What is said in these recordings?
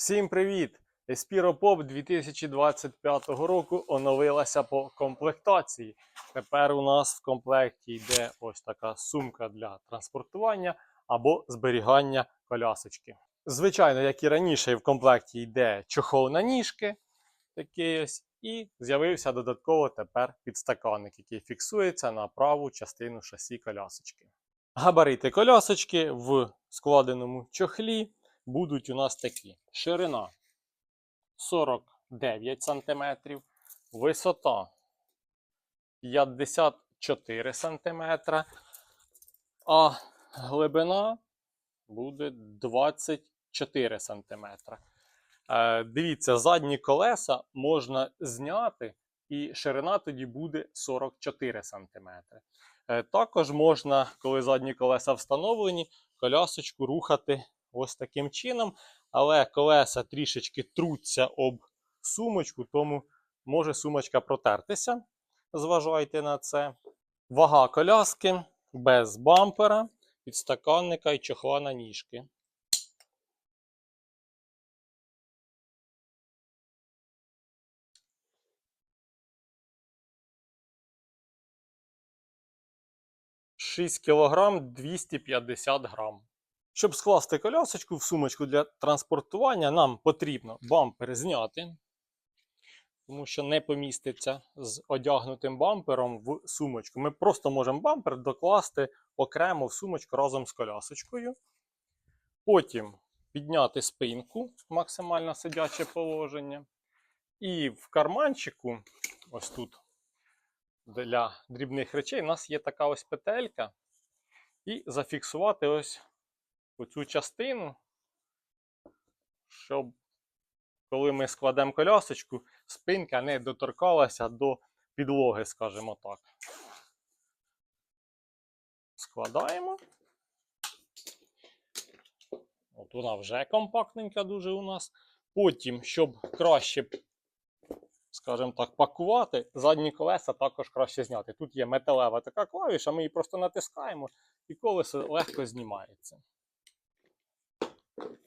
Всім привіт! Espiro Pop 2025 року оновилася по комплектації. Тепер у нас в комплекті йде ось така сумка для транспортування або зберігання колясочки. Звичайно, як і раніше, в комплекті йде чохол на ніжки, такий ось, і з'явився додатково тепер підстаканник, який фіксується на праву частину шасі колясочки. Габарити колясочки в складеному чохлі будуть у нас такі: ширина 49 см, висота 54 см, а глибина буде 24 см. Е, Дивіться, задні колеса можна зняти, і ширина тоді буде 44 см. Е, Також можна, коли задні колеса встановлені, колясочку рухати ось таким чином, але колеса трішечки труться об сумочку, тому може сумочка протертися. Зважайте на це. Вага коляски без бампера, підстаканника і чохла на ніжки. Шість кілограм 250 грам. Щоб скласти колясочку в сумочку для транспортування, нам потрібно бампер зняти, тому що не поміститься з одягнутим бампером в сумочку. Ми просто можемо бампер докласти окремо в сумочку разом з колясочкою. Потім підняти спинку максимально сидяче положення. І в карманчику, ось тут, для дрібних речей, у нас є така ось петелька. І зафіксувати ось оцю частину, щоб коли ми складемо колясочку, спинка не доторкалася до підлоги, скажімо так. Складаємо. От вона вже компактненька дуже у нас. Потім, щоб краще, скажімо так, пакувати, задні колеса також краще зняти. Тут є металева така клавіша, ми її просто натискаємо і колесо легко знімається.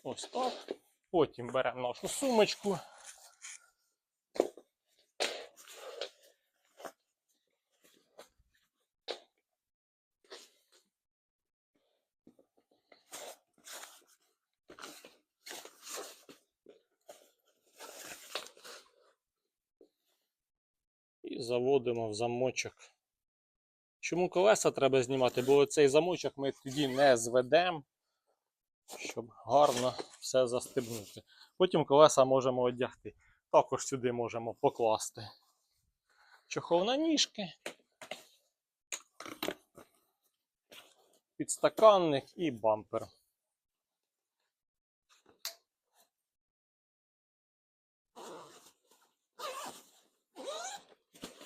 Ось так. Потім беремо нашу сумочку. І заводимо в замочок. Чому колеса треба знімати? Бо цей замочок ми тоді не зведемо щоб гарно все застебнути. Потім колеса можемо одягти. Також сюди можемо покласти чохол на ніжки, підстаканник і бампер.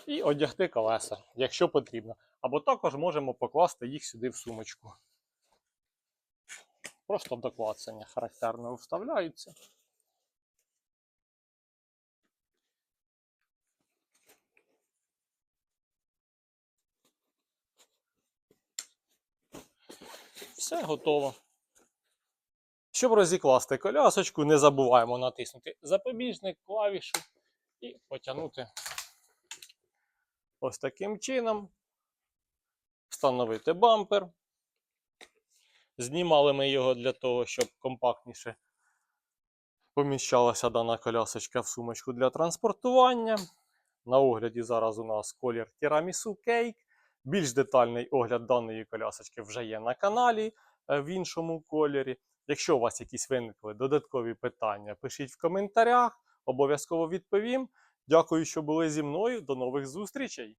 І одягти колеса, якщо потрібно. Або також можемо покласти їх сюди в сумочку. Просто до клацання характерно вставляються. Все готово. Щоб розікласти колясочку, не забуваємо натиснути запобіжник, клавішу і потягнути ось таким чином. Встановити бампер. Знімали ми його для того, щоб компактніше поміщалася дана колясочка в сумочку для транспортування. На огляді зараз у нас колір Tiramisu Cake. Більш детальний огляд даної колясочки вже є на каналі е, в іншому кольорі. Якщо у вас якісь виникли додаткові питання, пишіть в коментарях, обов'язково відповім. Дякую, що були зі мною. До нових зустрічей!